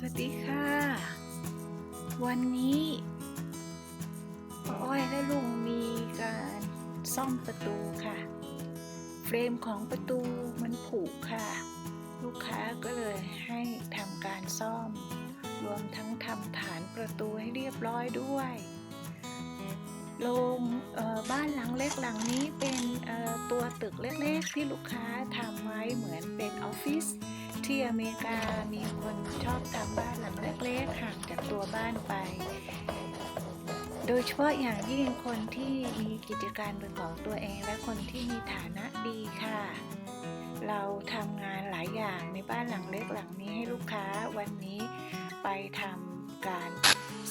สวัสดีค่ะ วันนี้ป้าอ้อยและลุงมีการซ่อมประตูค่ะ เฟรมของประตูมันผุค่ะ ลูกค้าก็เลยให้ทำการซ่อม รวมทั้งทำฐานประตูให้เรียบร้อยด้วยโรงบ้านหลังเล็กหลังนี้เป็นตัวตึกเล็กๆที่ลูกค้าทำไว้เหมือนเป็นออฟฟิศ ที่อเมริกามีคนชอบทำบ้านหลังเล็กๆห่างจากตัวบ้านไป โดยเฉพาะอย่างยิ่งคนที่มีกิจการเป็นของตัวเองและคนที่มีฐานะดีค่ะ เราทำงานหลายอย่างในบ้านหลังเล็กหลังนี้ให้ลูกค้าวันนี้ไปทำการ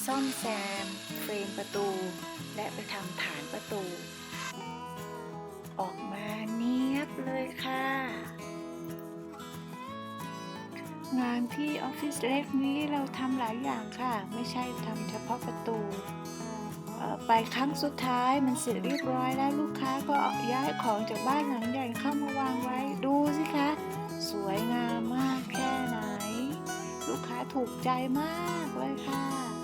ซ่อมแซมเฟรมประตู และไปทำฐาน งานที่ออฟฟิศเล็กนี้เราทำหลายอย่างค่ะ ไม่ใช่ทำเฉพาะประตูไปครั้งสุดท้ายมันเสร็จเรียบร้อยแล้วลูกค้าก็ย้ายของจากบ้านหลังใหญ่เข้ามาวางไว้ดูสิคะ สวยงามมากแค่ไหน ลูกค้าถูกใจมากเลยค่ะ